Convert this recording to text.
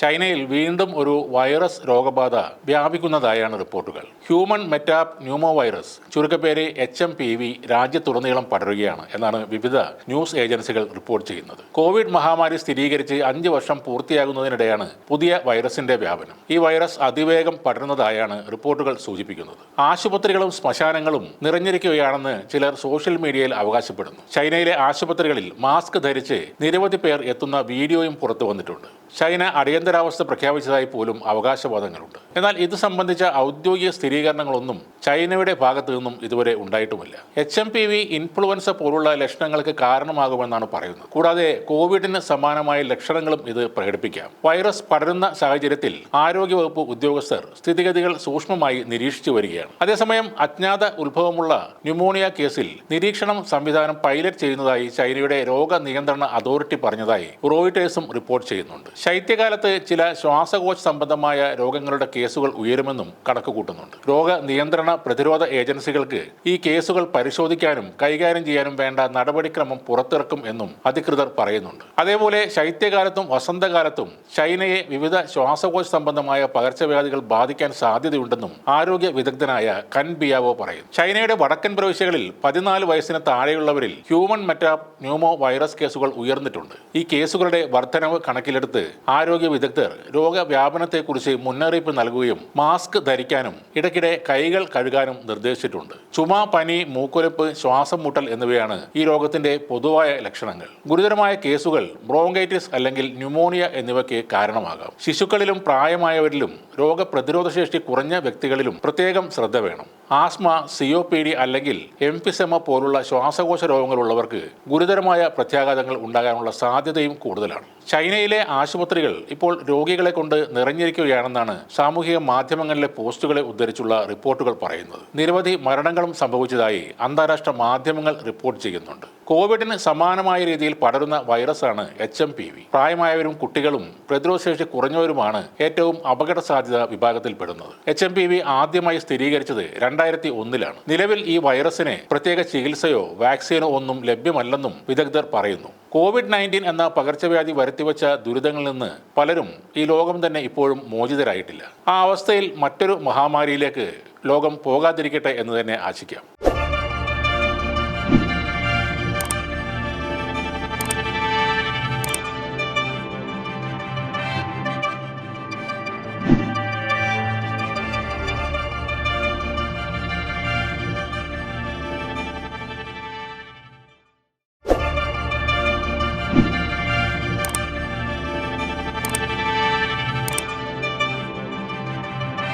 ചൈനയിൽ വീണ്ടും ഒരു വൈറസ് രോഗബാധ വ്യാപിക്കുന്നതായാണ് റിപ്പോർട്ടുകൾ. ഹ്യൂമൻ മെറ്റാപ് ന്യൂമോ വൈറസ് ചുരുക്കപ്പേര് എച്ച് എം പി വി രാജ്യത്തുടനീളം പടരുകയാണ് എന്നാണ് വിവിധ ന്യൂസ് ഏജൻസികൾ റിപ്പോർട്ട് ചെയ്യുന്നത്. കോവിഡ് മഹാമാരി സ്ഥിരീകരിച്ച് അഞ്ച് വർഷം പൂർത്തിയാകുന്നതിനിടെയാണ് പുതിയ വൈറസിന്റെ വ്യാപനം. ഈ വൈറസ് അതിവേഗം പടരുന്നതായാണ് റിപ്പോർട്ടുകൾ സൂചിപ്പിക്കുന്നത്. ആശുപത്രികളും ശ്മശാനങ്ങളും നിറഞ്ഞിരിക്കുകയാണെന്ന് ചിലർ സോഷ്യൽ മീഡിയയിൽ അവകാശപ്പെടുന്നു. ചൈനയിലെ ആശുപത്രികളിൽ മാസ്ക് ധരിച്ച് നിരവധി പേർ എത്തുന്ന വീഡിയോയും പുറത്തു വന്നിട്ടുണ്ട് ചൈന അടിയന്തരാവസ്ഥ പ്രഖ്യാപിച്ചതായി പോലും അവകാശവാദങ്ങളുണ്ട്. എന്നാൽ ഇത് സംബന്ധിച്ച ഔദ്യോഗിക സ്ഥിരീകരണങ്ങളൊന്നും ചൈനയുടെ ഭാഗത്തു നിന്നും ഇതുവരെ ഉണ്ടായിട്ടുമില്ല. H M P V influenza പോലുള്ള ലക്ഷണങ്ങൾക്ക് കാരണമാകുമെന്നാണ് പറയുന്നത്. കൂടാതെ കോവിഡിന് സമാനമായ ലക്ഷണങ്ങളും ഇത് പ്രകടിപ്പിക്കാം. വൈറസ് പടരുന്ന സാഹചര്യത്തിൽ ആരോഗ്യവകുപ്പ് ഉദ്യോഗസ്ഥർ സ്ഥിതിഗതികൾ സൂക്ഷ്മമായി നിരീക്ഷിച്ചു വരികയാണ്. അതേസമയം അജ്ഞാത ഉത്ഭവമുള്ള ന്യൂമോണിയ കേസിൽ നിരീക്ഷണം സംവിധാനം പൈലറ്റ് ചെയ്യുന്നതായി ചൈനയുടെ രോഗ നിയന്ത്രണ അതോറിറ്റി പറഞ്ഞതായി റോയിട്ടേഴ്സും റിപ്പോർട്ട് ചെയ്യുന്നുണ്ട്. ശൈത്യകാലത്ത് ചില ശ്വാസകോശ സംബന്ധമായ രോഗങ്ങളുടെ കേസുകൾ ഉയരുമെന്നും കണക്ക് കൂട്ടുന്നുണ്ട് രോഗനിയന്ത്രണ പ്രതിരോധ ഏജൻസികൾക്ക് ഈ കേസുകൾ പരിശോധിക്കാനും കൈകാര്യം ചെയ്യാനും വേണ്ട നടപടിക്രമം പുറത്തിറക്കും എന്നും അധികൃതർ പറയുന്നുണ്ട്. അതേപോലെ ശൈത്യകാലത്തും വസന്തകാലത്തും ചൈനയെ വിവിധ ശ്വാസകോശ സംബന്ധമായ പകർച്ചവ്യാധികൾ ബാധിക്കാൻ സാധ്യതയുണ്ടെന്നും ആരോഗ്യ വിദഗ്ധനായ കൻ ബിയാവോ പറയുന്നു. ചൈനയുടെ വടക്കൻ പ്രവിശ്യകളിൽ പതിനാല് വയസ്സിന് താഴെയുള്ളവരിൽ ഹ്യൂമൻ മെറ്റാ ന്യൂമോ വൈറസ് കേസുകൾ ഉയർന്നിട്ടുണ്ട്. ഈ കേസുകളുടെ വർധനവ് കണക്കിലെടുത്ത് ആരോഗ്യ വിദഗ്ധർ രോഗവ്യാപനത്തെക്കുറിച്ച് മുന്നറിയിപ്പ് നൽകുകയും മാസ്ക് ധരിക്കാനും ഇടയ്ക്കിടെ കൈകൾ കഴുകാനും നിർദ്ദേശിച്ചിട്ടുണ്ട്. ചുമ പനി മൂക്കൊലിപ്പ് ശ്വാസം മുട്ടൽ എന്നിവയാണ് ഈ രോഗത്തിന്റെ പൊതുവായ ലക്ഷണങ്ങൾ. ഗുരുതരമായ കേസുകൾ ബ്രോങ്കൈറ്റിസ് അല്ലെങ്കിൽ ന്യൂമോണിയ എന്നിവയ്ക്ക് കാരണമാകാം. ശിശുക്കളിലും പ്രായമായവരിലും രോഗപ്രതിരോധ ശേഷി കുറഞ്ഞ വ്യക്തികളിലും പ്രത്യേകം ശ്രദ്ധ വേണം. Asthma C O P D അല്ലെങ്കിൽ എംഫിസെമ പോലുള്ള ശ്വാസകോശ രോഗങ്ങളുള്ളവർക്ക് ഗുരുതരമായ പ്രത്യാഘാതങ്ങൾ ഉണ്ടാകാനുള്ള സാധ്യതയും കൂടുതലാണ്. ചൈനയിലെ ആശുപത്രികൾ ഇപ്പോൾ രോഗികളെ കൊണ്ട് നിറഞ്ഞിരിക്കുകയാണെന്നാണ് സാമൂഹിക മാധ്യമങ്ങളിലെ പോസ്റ്റുകളെ ഉദ്ധരിച്ചുള്ള റിപ്പോർട്ടുകൾ പറയുന്നത്. നിരവധി മരണങ്ങളും സംഭവിച്ചതായി അന്താരാഷ്ട്ര മാധ്യമങ്ങൾ റിപ്പോർട്ട് ചെയ്യുന്നുണ്ട്. കോവിഡിന് സമാനമായ രീതിയിൽ പടരുന്ന വൈറസാണ് എച്ച് എം പി വി. പ്രായമായവരും കുട്ടികളും പ്രതിരോധശേഷി കുറഞ്ഞവരുമാണ് ഏറ്റവും അപകട സാധ്യത വിഭാഗത്തിൽപ്പെടുന്നത്. എച്ച് എം പി വി ആദ്യമായി സ്ഥിരീകരിച്ചത് രണ്ടായിരത്തി ഒന്നിലാണ് നിലവിൽ ഈ വൈറസിന് പ്രത്യേക ചികിത്സയോ വാക്സിനോ ഒന്നും ലഭ്യമല്ലെന്നും വിദഗ്ധർ പറയുന്നു. കോവിഡ് നയന്റീൻ എന്ന പകർച്ചവ്യാധി വരുത്തിവെച്ച ദുരിതങ്ങളിൽ നിന്ന് പലരും ഈ ലോകം തന്നെ ഇപ്പോഴും മോചിതരായിട്ടില്ല. ആ അവസ്ഥയിൽ മറ്റൊരു മഹാമാരിയിലേക്ക് ലോകം പോകാതിരിക്കട്ടെ എന്ന് തന്നെ ആശിക്കാം.